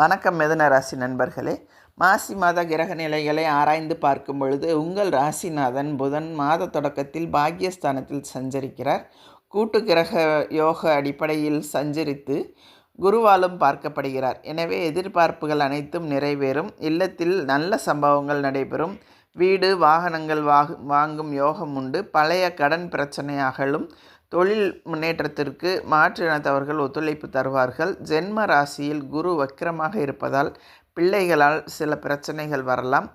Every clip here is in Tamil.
வணக்கம் மிதன ராசி நண்பர்களே. மாசி மாத கிரக நிலைகளை ஆராய்ந்து பார்க்கும் பொழுது உங்கள் ராசிநாதன் புதன் மாத தொடக்கத்தில் பாக்யஸ்தானத்தில் சஞ்சரிக்கிறார். கூட்டு கிரக யோக அடிப்படையில் சஞ்சரித்து குருவாலும் பார்க்கப்படுகிறார். எனவே எதிர்பார்ப்புகள் அனைத்தும் நிறைவேறும். இல்லத்தில் நல்ல சம்பவங்கள் நடைபெறும். வீடு வாகனங்கள் வாகு வாங்கும் யோகம் உண்டு. பழைய கடன் பிரச்சனையாகலும் தொழில் முன்னேற்றத்திற்கு மாற்று இனத்தவர்கள் ஒத்துழைப்பு தருவார்கள். ஜென்ம ராசியில் குரு வக்கிரமாக இருப்பதால் பிள்ளைகளால் சில பிரச்சனைகள் வரலாம்.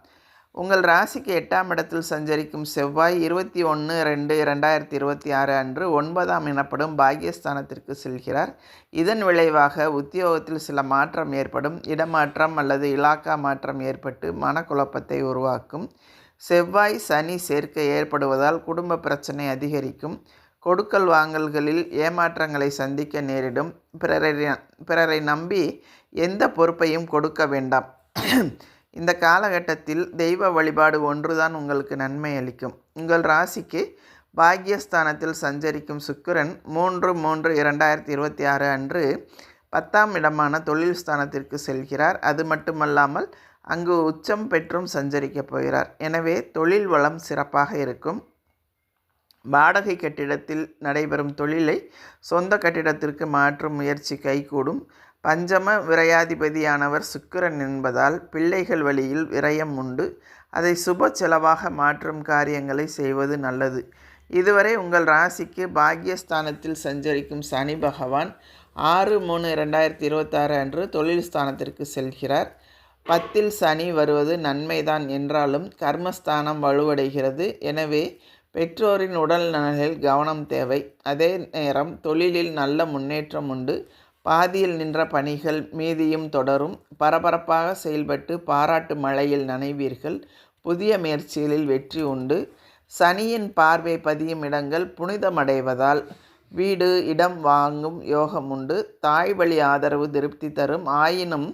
உங்கள் ராசிக்கு எட்டாம் இடத்தில் சஞ்சரிக்கும் செவ்வாய் இருபத்தி ஒன்று ரெண்டு ரெண்டாயிரத்தி இருபத்தி ஆறு அன்று ஒன்பதாம் எனப்படும் பாக்கியஸ்தானத்திற்கு செல்கிறார். இதன் விளைவாக உத்தியோகத்தில் சில மாற்றம் ஏற்படும். இடமாற்றம் அல்லது இலாக்கா மாற்றம் ஏற்பட்டு மனக்குழப்பத்தை உருவாக்கும். செவ்வாய் சனி சேர்க்கை ஏற்படுவதால் குடும்ப பிரச்சனை அதிகரிக்கும். கொடுக்கல் வாங்கல்களில் ஏமாற்றங்களை சந்திக்க நேரிடும். பிறரை பிறரை நம்பி எந்த பொறுப்பையும் கொடுக்க வேண்டாம். இந்த காலகட்டத்தில் தெய்வ வழிபாடு ஒன்றுதான் உங்களுக்கு நன்மை அளிக்கும். உங்கள் ராசிக்கு பாக்யஸ்தானத்தில் சஞ்சரிக்கும் சுக்கிரன் மூன்று மூன்று இரண்டாயிரத்தி இருபத்தி ஆறு அன்று பத்தாம் இடமான தொழில் ஸ்தானத்திற்கு செல்கிறார். அது மட்டுமல்லாமல் அங்கு உச்சம் பெற்றும் சஞ்சரிக்கப் போகிறார். எனவே தொழில் வளம் சிறப்பாக இருக்கும். வாடகை கட்டிடத்தில் நடைபெறும் தொழிலை சொந்த கட்டிடத்திற்கு மாற்றும் முயற்சி கைகூடும். பஞ்சம விரையாதிபதியானவர் சுக்கிரன் என்பதால் பிள்ளைகள் வழியில் விரயம் உண்டு. அதை சுப செலவாக மாற்றும் காரியங்களை செய்வது நல்லது. இதுவரை உங்கள் ராசிக்கு பாக்யஸ்தானத்தில் சஞ்சரிக்கும் சனி பகவான் ஆறு மூணு ரெண்டாயிரத்தி இருபத்தாறு அன்று தொழில் ஸ்தானத்திற்கு செல்கிறார். பத்தில் சனி வருவது நன்மைதான் என்றாலும் கர்மஸ்தானம் வலுவடைகிறது. எனவே பெற்றோரின் உடல் நலனில் கவனம் தேவை. அதே நேரம் தொழிலில் நல்ல முன்னேற்றம் உண்டு. பாதியில் நின்ற பணிகள் மீதியும் தொடரும். பரபரப்பாக செயல்பட்டு பாராட்டு மழையில் நனைவீர்கள். புதிய முயற்சிகளில் வெற்றி உண்டு. சனியின் பார்வை பதியும் இடங்கள் புனிதமடைவதால் வீடு இடம் வாங்கும் யோகம் உண்டு. தாய் வழி ஆதரவு திருப்தி தரும். ஆயினும்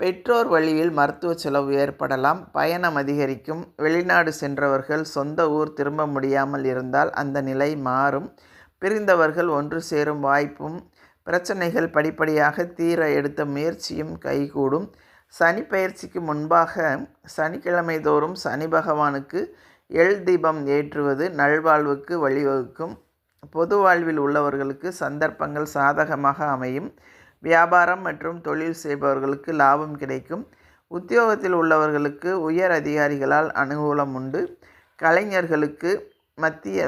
பெற்றோர் வழியில் மருத்துவ செலவு ஏற்படலாம். பயணம் அதிகரிக்கும். வெளிநாடு சென்றவர்கள் சொந்த ஊர் திரும்ப முடியாமல் இருந்தால் அந்த நிலை மாறும். பிரிந்தவர்கள் ஒன்று சேரும் வாய்ப்பும் பிரச்சனைகள் படிப்படியாக தீர எடுத்த முயற்சியும் கைகூடும். சனி பயிற்சிக்கு முன்பாக சனிக்கிழமை தோறும் சனி பகவானுக்கு எள் தீபம் ஏற்றுவது நல்வாழ்வுக்கு வழிவகுக்கும். பொது வாழ்வில் உள்ளவர்களுக்கு சந்தர்ப்பங்கள் சாதகமாக அமையும். வியாபாரம் மற்றும் தொழில் செய்பவர்களுக்கு லாபம் கிடைக்கும். உத்தியோகத்தில் உள்ளவர்களுக்கு உயர் அதிகாரிகளால் அனுகூலம் உண்டு. கலைஞர்களுக்கு மத்திய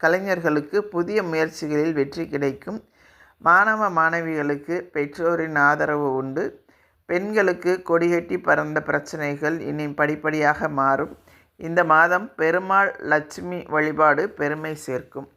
கலைஞர்களுக்கு புதிய முயற்சிகளில் வெற்றி கிடைக்கும். மாணவ மாணவிகளுக்கு பெற்றோரின் ஆதரவு உண்டு. பெண்களுக்கு கொடிகட்டி பறந்த பிரச்சனைகள் இனி படிப்படியாக மாறும். இந்த மாதம் பெருமாள் லட்சுமி வழிபாடு பெருமை சேர்க்கும்.